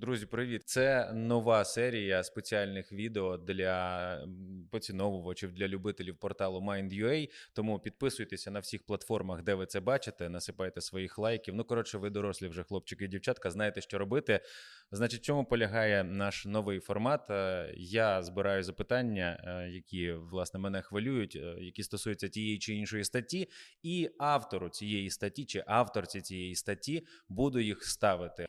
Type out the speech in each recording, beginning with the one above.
Друзі, привіт! Це нова серія спеціальних відео для поціновувачів, для любителів порталу Mind.ua. Тому підписуйтеся на всіх платформах, де ви це бачите. Насипайте своїх лайків. Ну коротше, ви дорослі вже хлопчики і дівчатка, знаєте, що робити. Значить, чому полягає наш новий формат? Е, Я збираю запитання, е, які власне мене хвилюють, е, які стосуються тієї чи іншої статті, і автору цієї статті чи авторці цієї статті буду їх ставити.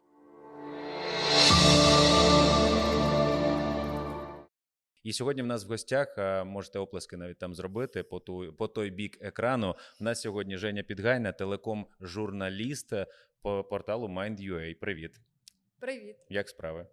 І сьогодні в нас в гостях можете оплески навіть там зробити по ту по той бік екрану. У нас сьогодні Женя Підгайна, телеком-журналіст е, по порталу Mind.ua. Привіт, Привіт, як справи?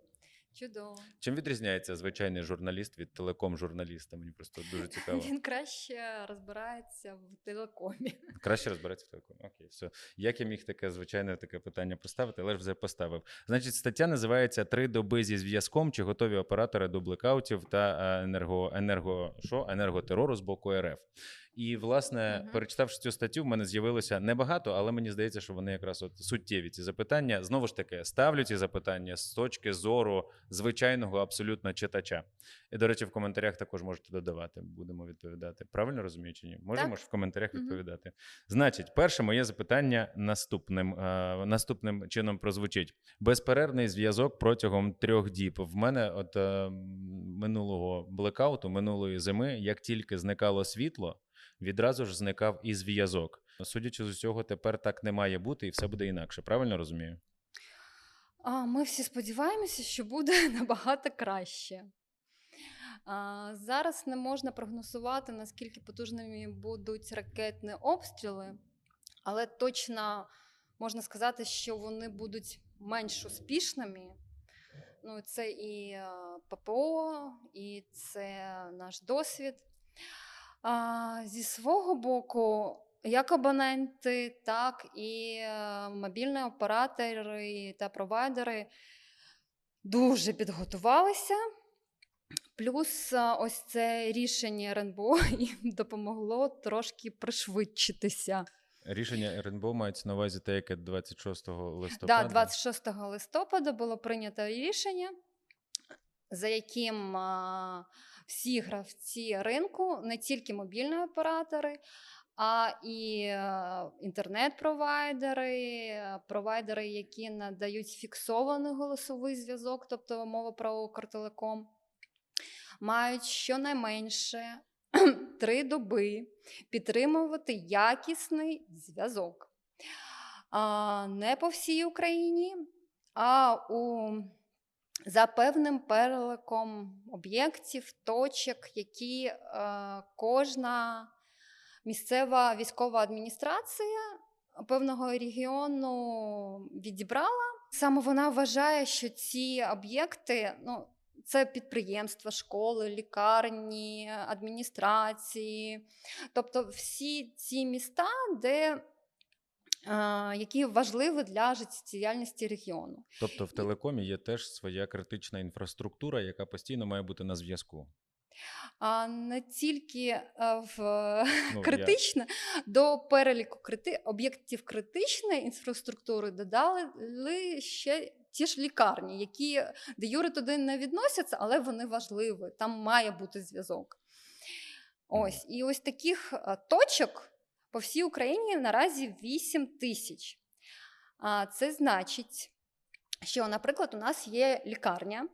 Чудово. Чим відрізняється звичайний журналіст від телеком-журналіста? Мені просто дуже цікаво. Він краще розбирається в телекомі. Краще розбереться в телекомі. Окей, все. Як я міг таке звичайне таке питання поставити, але ж вже поставив. Значить, стаття називається Три доби зі зв'язком. Чи готові оператори до блекаутів та е, енерго, енерго, що? енерготерору з боку РФ? І, власне, Мгм. перечитавши цю статтю, в мене з'явилося небагато, але мені здається, що вони якраз от суттєві ці запитання. Знову ж таки, ставлю ці запитання з точки зору звичайного абсолютно читача. І, до речі, в коментарях також можете додавати. Будемо відповідати. Правильно розумію чи ні? Можемо Так. ж в коментарях відповідати. Значить, перше моє запитання наступним, е, наступним чином прозвучить: безперервний зв'язок протягом трьох діб. В мене от е, минулого блекауту, минулої зими, як тільки зникало світло, відразу ж зникав і зв'язок. Судячи з усього, тепер так не має бути, і все буде інакше. Правильно розумію? А ми всі сподіваємося, що буде набагато краще. Зараз не можна прогнозувати, наскільки потужними будуть ракетні обстріли, але точно можна сказати, що вони будуть менш успішними. Ну, це і е, ППО, і це наш досвід. А, зі свого боку, як абоненти, так і е, мобільні оператори та провайдери дуже підготувалися. Плюс е, ось це рішення РНБО їм допомогло трошки пришвидшитися. Рішення РНБО мається на увазі те, яке 26 листопада. Да, 26 листопада було прийнято рішення, за яким всі гравці ринку, не тільки мобільні оператори, а і е, інтернет-провайдери, провайдери, які надають фіксований голосовий зв'язок, тобто мова про Укртелеком, мають щонайменше три доби підтримувати якісний зв'язок. Не по всій Україні, а у за певним переликом об'єктів, точок, які е, кожна місцева військова адміністрація певного регіону відібрала. Саме вона вважає, що ці об'єкти, ну, це підприємства, школи, лікарні, адміністрації, тобто всі ці міста, де які важливі для життєдіяльності регіону. Тобто в телекомі є теж своя критична інфраструктура, яка постійно має бути на зв'язку. А не тільки е, в Ну, я- до переліку крити... об'єктів критичної інфраструктури додали ще ті ж лікарні, які де юри туди не відносяться, але вони важливі. Там має бути зв'язок. Ось і ось таких е, точок по всій Україні наразі 8 тисяч. Це значить, що, наприклад, у нас є лікарня,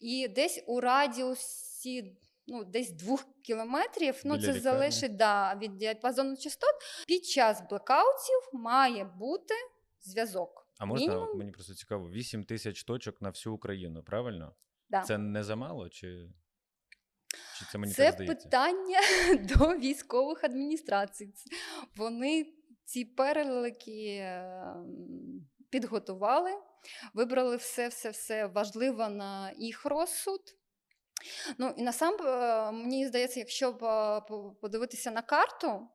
і десь у радіусі ну, десь двох кілометрів, ну Біля це лікарні. залежить да, від діапазону частот. Під час блекаутів має бути зв'язок. А можна Мінімум? мені просто цікаво, 8 тисяч точок на всю Україну, правильно? Да. Це не замало, чи, чи це мені Це так питання до військових адміністрацій. Вони ці перелики ем, підготували, вибрали все, все, все важливо на їх розсуд. Ну і насам е, мені здається, якщо е, по- подивитися на карту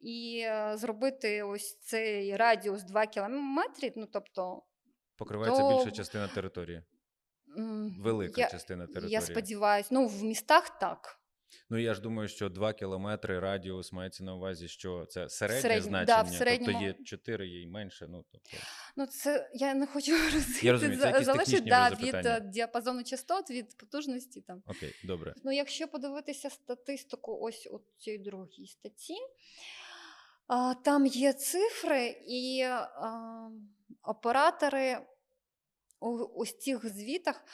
і е, зробити ось цей радіус 2 кілометри, ну тобто Покривається до- більша частина території. Велика я, частина території. я сподіваюся, ну в містах так. Ну я ж думаю, що 2 кілометри радіус мається на увазі, що це середнє Середнє, значення, да, в тобто є 4, є й менше. Ну тобто Ну, це я не хочу розуміти. Я розумію, це залежить да, від діапазону частот, від потужності там. окей, добре. Ну, якщо подивитися статистику, ось у цій другій статті, там є цифри, і оператори ось цих звітах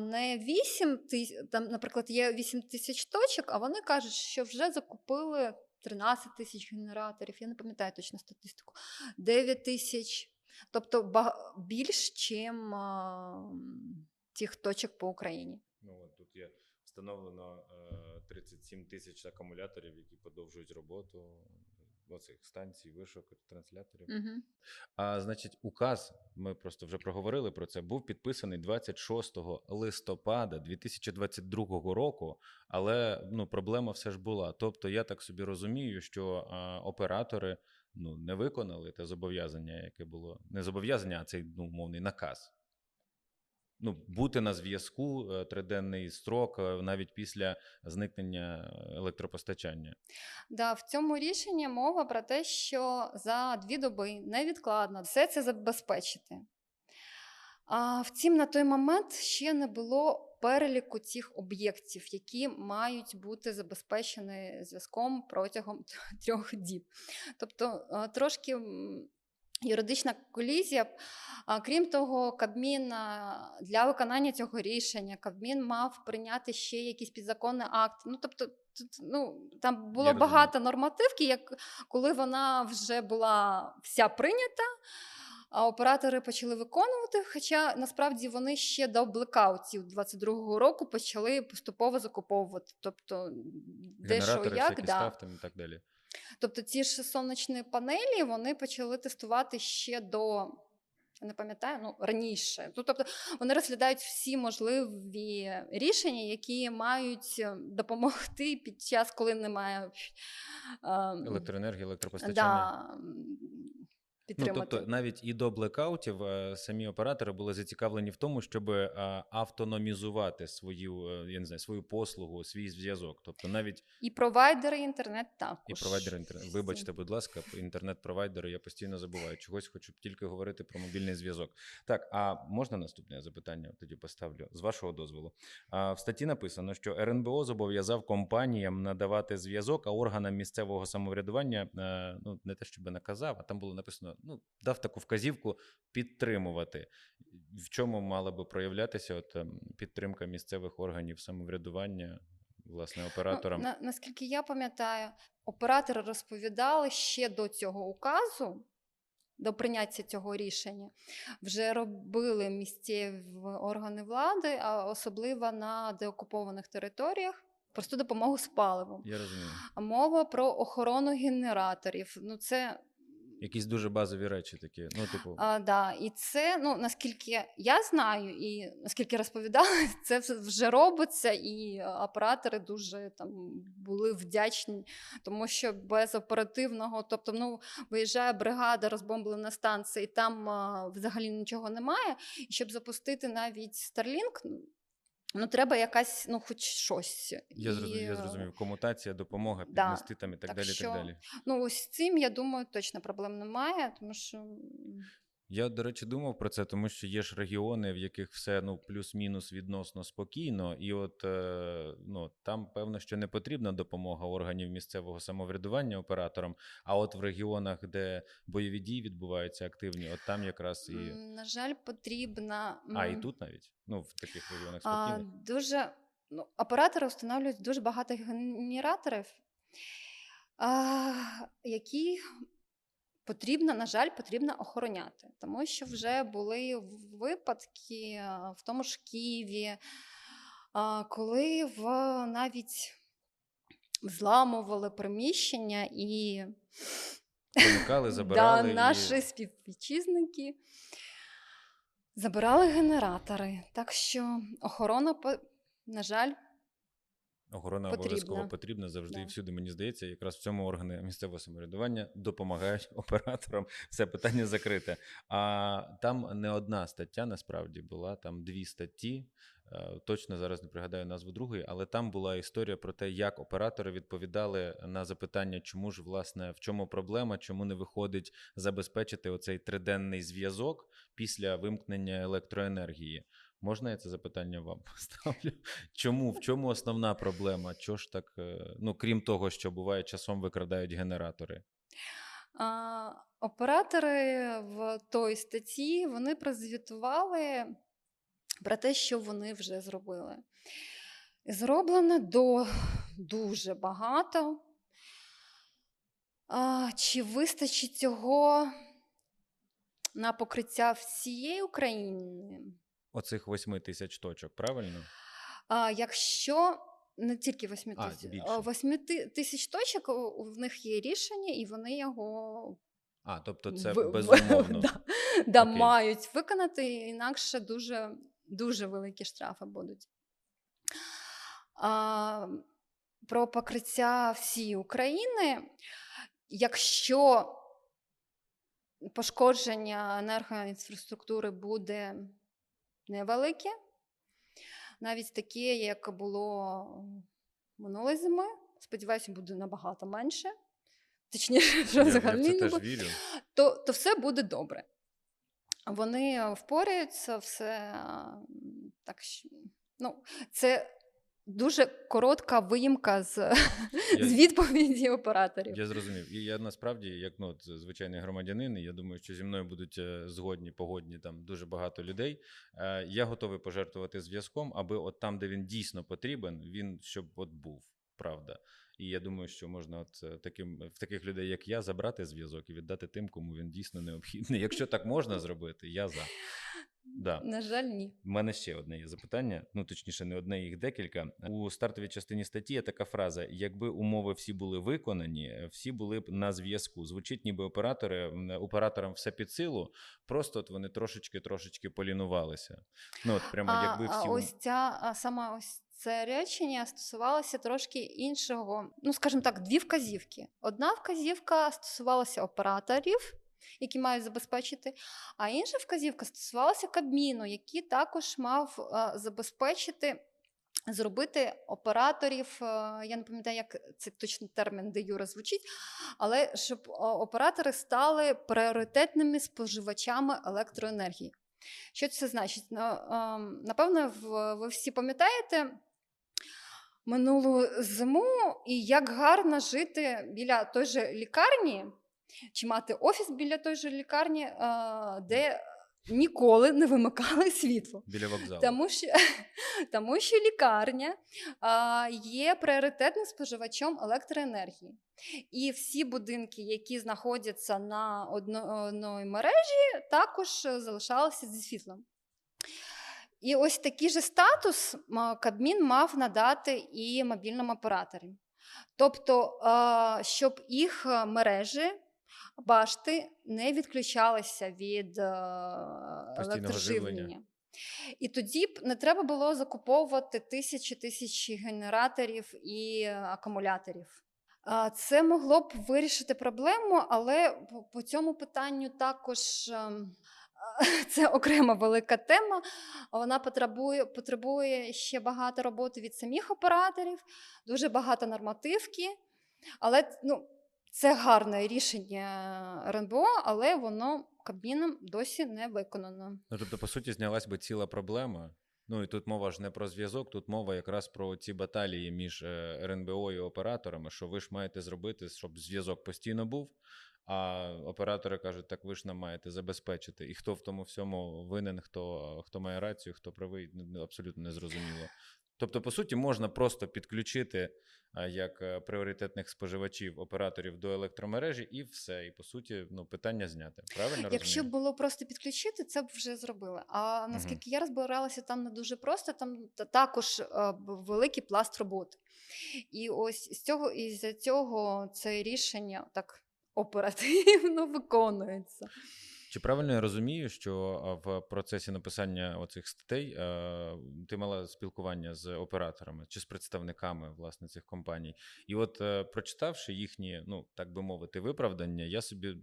не 8 тисяч, там, наприклад, є 8 тисяч точок, а вони кажуть, що вже закупили 13 тисяч генераторів, я не пам'ятаю точно статистику, 9 тисяч. Тобто більш, ніж тих точок по Україні. Ну от тут є встановлено е, 37 тисяч акумуляторів, які подовжують роботу оцих станцій, вишок, трансляторів. Угу. А значить, указ, ми просто вже проговорили про це, був підписаний 26 листопада 2022 року, але ну, проблема все ж була. Тобто, я так собі розумію, що а, оператори ну, не виконали те зобов'язання, яке було. Не зобов'язання, а цей ну, умовний наказ. Ну, бути на зв'язку е, триденний строк е, навіть після зникнення електропостачання. Да, в цьому рішенні мова про те, що за дві доби невідкладно все це забезпечити. А втім, на той момент ще не було переліку цих об'єктів, які мають бути забезпечені зв'язком протягом трьох діб. Тобто е, трошки юридична колізія. Крім того, Кабмін для виконання цього рішення Кабмін мав прийняти ще якийсь підзаконний акт. Ну тобто, тут, ну там було Я розумію. багато нормативки, як коли вона вже була вся прийнята. А оператори почали виконувати, хоча насправді вони ще до блекаутів 22-го року почали поступово закуповувати. Тобто, де що як, да. став там і так далі. Тобто ці ж сонячні панелі вони почали тестувати ще до. Не пам'ятаю, ну раніше. Ну, тобто вони розглядають всі можливі рішення, які мають е, допомогти під час, коли немає ем, електроенергії, електропостачання. да, м, Ну, тобто навіть і до блекаутів е, самі оператори були зацікавлені в тому, щоб е, автономізувати свою, е, я не знаю, свою послугу, свій зв'язок. Тобто навіть І провайдери інтернет також. і провайдери інтернет. Вибачте, будь ласка, інтернет-провайдери, я постійно забуваю. Чогось хочу тільки говорити про мобільний зв'язок. Так, а можна наступне запитання? Тоді поставлю з вашого дозволу. А, в статті написано, що РНБО зобов'язав компаніям надавати зв'язок, а органам місцевого самоврядування ну не те, щоб наказав, а там було написано: ну дав таку вказівку підтримувати. В чому мала би проявлятися от ем, підтримка місцевих органів самоврядування, власне, операторам? Ну, на, наскільки я пам'ятаю, оператори розповідали ще до цього указу, до прийняття цього рішення, вже робили місцеві органи влади, а особливо на деокупованих територіях. Просту допомогу з паливом. Я розумію. Мова про охорону генераторів. Ну, це Якісь дуже базові речі такі. Ну, типу, А, да, і це, ну наскільки я знаю, і наскільки розповідали, це вже робиться, і е, оператори дуже там були вдячні, тому що без оперативного, тобто, ну виїжджає бригада, розбомблена станція, і там а, взагалі нічого немає. І щоб запустити навіть Starlink, ну, треба якась, ну, хоч щось. я, зрозумів, я е, зрозумів. Комутація, допомога, да, піднести там і так, так далі. що- так далі. Ну, ось цим, я думаю, точно проблем немає, тому що. Я, до речі, думав про це, тому що є ж регіони, в яких все ну плюс-мінус відносно спокійно, і от е, ну там певно, що не потрібна допомога органів місцевого самоврядування операторам. А от в регіонах, де бойові дії відбуваються активні, от там якраз і На жаль, потрібна. а і тут навіть ну в таких регіонах А, спокійно. дуже ну, оператори встановлюють дуже багато генераторів, а, які потрібно, на жаль, потрібно охороняти. Тому що вже були випадки в тому ж Києві, коли в навіть зламували приміщення і Проникали, забирали да, і- наші співвітчизники забирали генератори. Так що охорона, на жаль, Охорона Потрібна. обов'язково потрібна завжди і всюди. Мені здається, якраз в цьому органи місцевого самоврядування допомагають операторам. Це питання закрите. А там не одна стаття насправді була, там дві статті. Е, Точно зараз не пригадаю назву другої, але там була історія про те, як оператори відповідали на запитання, чому ж власне в чому проблема, чому не виходить забезпечити оцей триденний зв'язок після вимкнення електроенергії. Можна я це запитання вам поставлю? Чому? В чому основна проблема? Чого ж так? е, Ну крім того, що буває часом викрадають генератори. А, оператори в той статті вони прозвітували про те, що вони вже зробили. Зроблено до дуже багато. А, чи вистачить цього на покриття всієї України? Оцих восьми тисяч точок, правильно? А, якщо не тільки 8 тисяч, а, 8 тисяч точок в них є рішення, і вони його А, тобто це в- безумовно. да, да, мають виконати, інакше дуже, дуже великі штрафи будуть. А, про покриття всієї України. Якщо пошкодження енергоінфраструктури буде невелике, навіть таке, як було минулої зими, сподіваюся, буде набагато менше. Точніше, в взагалі не буде то, то все буде добре. Вони впораються, все так ну, це дуже коротка виїмка з, Я- з відповіді операторів. Я зрозумів. І я насправді, як ну, от, звичайний громадянин, і я думаю, що зі мною будуть е, згодні, погодні там дуже багато людей. Е, Я готовий пожертвувати зв'язком, аби от там, де він дійсно потрібен, він щоб от був. Правда. І я думаю, що можна от е, таким в таких людей, як я, забрати зв'язок і віддати тим, кому він дійсно необхідний. Якщо так можна зробити, я за. Да. На жаль, ні. У мене ще одне є запитання, ну точніше, не одне, їх декілька. У стартовій частині статті є така фраза: якби умови всі були виконані, всі були б на зв'язку. Звучить, ніби оператори операторам все під силу, просто от вони трошечки трошечки полінувалися. Ну от прямо А, якби а всі ось ця а, саме ось це речення стосувалося трошки іншого. Ну, скажімо так, дві вказівки. Одна вказівка стосувалася операторів, які мають забезпечити, а інша вказівка стосувалася Кабміну, який також мав забезпечити. Зробити операторів, е, я не пам'ятаю, як це точно термін де юре звучить, але щоб оператори стали пріоритетними споживачами електроенергії. Що це значить? На- ем, Напевно, ви всі пам'ятаєте минулу зиму і як гарно жити біля той же лікарні, чи мати офіс біля той же лікарні, де ніколи не вимикали світло. біля вокзалу. Тому що, тому що лікарня є пріоритетним споживачем електроенергії. І всі будинки, які знаходяться на одної мережі, також залишалися зі світлом. І ось такий же статус Кабмін мав надати і мобільним операторам. Тобто, щоб їх мережі, башти не відключалися від е, електроживлення. І тоді б не треба було закуповувати тисячі тисячі генераторів і акумуляторів. Це могло б вирішити проблему, але по- по цьому питанню також ем, це окрема велика тема. Вона потребує, потребує ще багато роботи від самих операторів, дуже багато нормативки. Але ну, це гарне рішення РНБО, але воно Кабміном досі не виконано. Ну, тобто, по суті, знялась би ціла проблема. Ну і тут мова ж не про зв'язок, тут мова якраз про ці баталії між е, РНБО і операторами, що ви ж маєте зробити, щоб зв'язок постійно був. А оператори кажуть, так ви ж нам маєте забезпечити. І хто в тому всьому винен, хто, хто має рацію, хто правий, абсолютно незрозуміло. Тобто, по суті, можна просто підключити як е, пріоритетних споживачів операторів до електромережі, і все. І по суті, ну питання зняте. Правильно Якщо розумію? було просто підключити, це б вже зробили. А наскільки я розбиралася, там не дуже просто, там та- також е, великий пласт роботи. І ось з цього і за цього це рішення так оперативно виконується. Чи правильно я розумію, що в процесі написання оцих статей е, ти мала спілкування з операторами чи з представниками власне цих компаній? І от е, прочитавши їхні, ну так би мовити, виправдання, я собі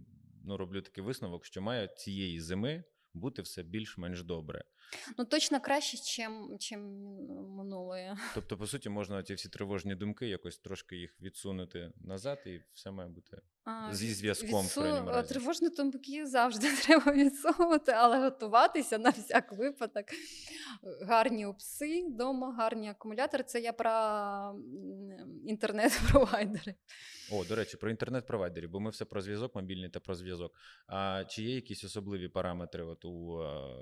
ну роблю такий висновок, що має цієї зими бути все більш-менш добре. Ну точно краще, чим, чим минулої. Тобто, по суті, можна ці всі тривожні думки якось трошки їх відсунути назад, і все має бути зі зв'язком в відсу- крайньому а. Тривожні думки завжди треба відсовувати, але готуватися на всяк випадок. Гарні упси вдома, гарні акумулятори. Це я про інтернет-провайдери. О, до речі, про інтернет-провайдерів, бо ми все про зв'язок, мобільний та про зв'язок. А чи є якісь особливі параметри от у е,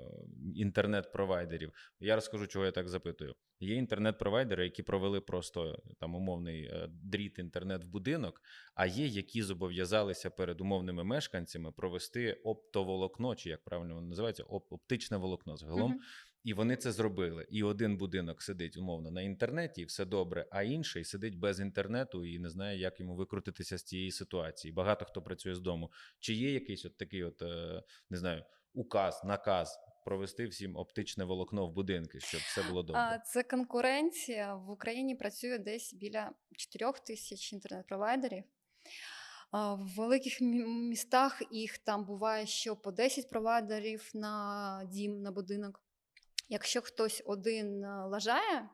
інтернет-провайдерів? Я розкажу, чого я так запитую. Є інтернет-провайдери, які провели просто там умовний е, дріт інтернет в будинок, а є, які зобов'язалися перед умовними мешканцями провести оптоволокно, чи як правильно воно називається, оп- оптичне волокно загалом. Мгм. І вони це зробили. І один будинок сидить умовно на інтернеті, і все добре, а інший сидить без інтернету і не знає, як йому викрутитися з цієї ситуації. Багато хто працює з дому. Чи є якийсь от такий, от е, не знаю, указ, наказ провести всім оптичне волокно в будинки, щоб все було добре? Це конкуренція. В Україні працює десь біля 4 тисяч інтернет-провайдерів. В великих містах їх там буває, що по 10 провайдерів на дім, на будинок. Якщо хтось один е, лажає,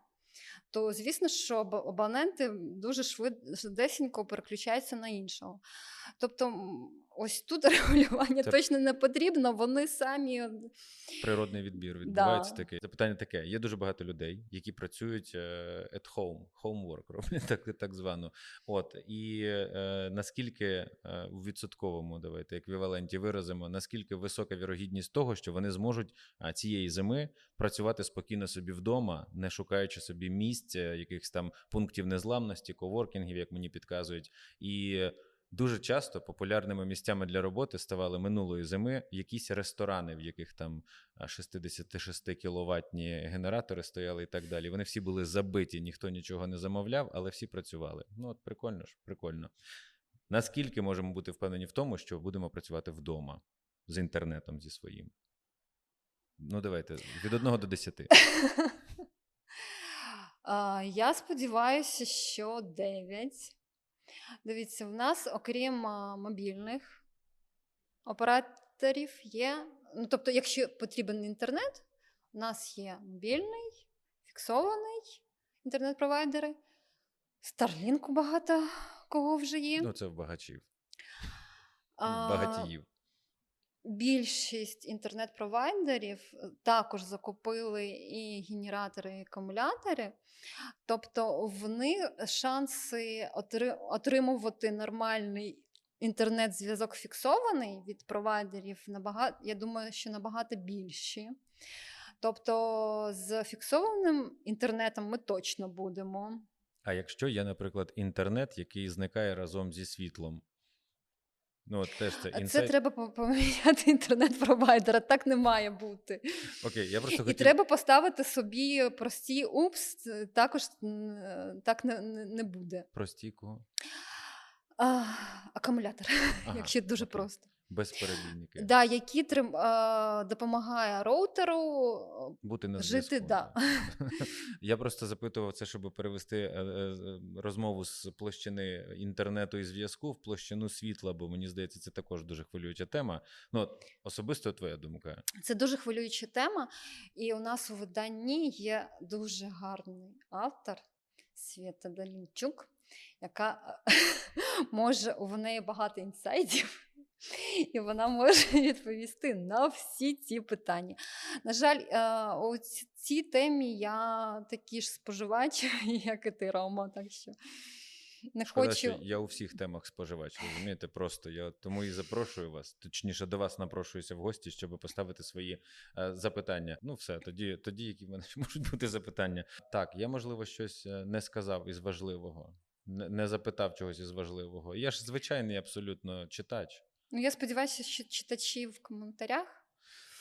то звісно, що або- абоненти дуже швид- швидесенько переключаються на іншого. Тобто, ось тут регулювання Це- точно не потрібно, вони самі Природний відбір відбувається Да. таке. Запитання таке: є дуже багато людей, які працюють е, at home, homework роблять так, так звано. От і е, наскільки е, відсотковому давайте еквіваленті виразимо, наскільки висока вірогідність того, що вони зможуть цієї зими працювати спокійно собі вдома, не шукаючи собі місць, е, якихось там пунктів незламності, коворкінгів, як мені підказують, і. Дуже часто популярними місцями для роботи ставали минулої зими якісь ресторани, в яких там 66 кіловатні генератори стояли і так далі. Вони всі були забиті, ніхто нічого не замовляв, але всі працювали. Ну от прикольно ж, прикольно. Наскільки можемо бути впевнені в тому, що будемо працювати вдома з інтернетом зі своїм? Ну, давайте від 1 до 10. Я сподіваюся, що 9. Дивіться, в нас, окрім мобільних операторів, є. Ну, тобто, якщо потрібен інтернет, у нас є мобільний, фіксований інтернет-провайдери. Starlink багато кого вже є. Ну, це в багачів, багатіїв. Більшість інтернет-провайдерів е, також закупили і генератори, і акумулятори. Тобто в них шанси отримувати нормальний інтернет-зв'язок фіксований від провайдерів набагато, я думаю, що набагато більші. Тобто з фіксованим інтернетом ми точно будемо. А якщо є, наприклад, інтернет, який зникає разом зі світлом. Ну, от теж це Це треба поміняти інтернет-провайдера. Так не має бути. Окей, я просто І хотів. треба поставити собі прості упс, також так не, не, не буде. Прості кого? А, акумулятор, Ага, якщо дуже окей. просто. Безперебійники. Да, який трим, а, допомагає роутеру. Бути на Жити, да. Я просто запитував це, щоб перевести е, е, розмову з площини інтернету і зв'язку в площину світла, бо мені здається, це також дуже хвилююча тема. Ну, особисто твоя думка. Це дуже хвилююча тема. І у нас у виданні є дуже гарний автор Свята Далінчук, яка е, може у неї багато інсайдів. І вона може відповісти на всі ці питання. На жаль, е, у цій темі я такий ж споживач, як і ти, Рома. Так що не Шкода, хочу. що я у всіх темах споживач, розумієте? Просто я тому і запрошую вас, точніше, до вас напрошуюся в гості, щоб поставити свої е, запитання. Ну, все, тоді, тоді, які в мене можуть бути запитання. Так, я, можливо, щось е, не сказав із важливого, не, не запитав чогось із важливого. Я ж звичайний абсолютно читач. Ну, я сподіваюся, що читачі в коментарях.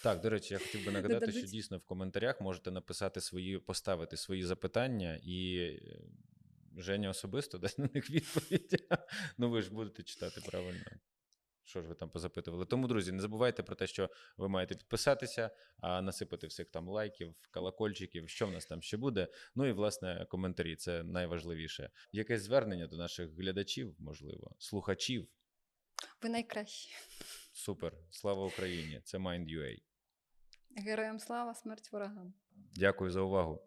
Так, до речі, я хотів би нагадати, Додадуть. що дійсно в коментарях можете написати свої, поставити свої запитання, і е, Женя особисто дасть на них відповідь. Ну ви ж будете читати правильно. Що ж ви там позапитували? Тому, друзі, не забувайте про те, що ви маєте підписатися, а насипати всіх там лайків, колокольчиків, що в нас там ще буде. Ну і власне коментарі це найважливіше. Якесь звернення до наших глядачів, можливо, слухачів. Ви найкращі. Супер. Слава Україні! Це Mind.ua. Героям слава, смерть ворогам. Дякую за увагу.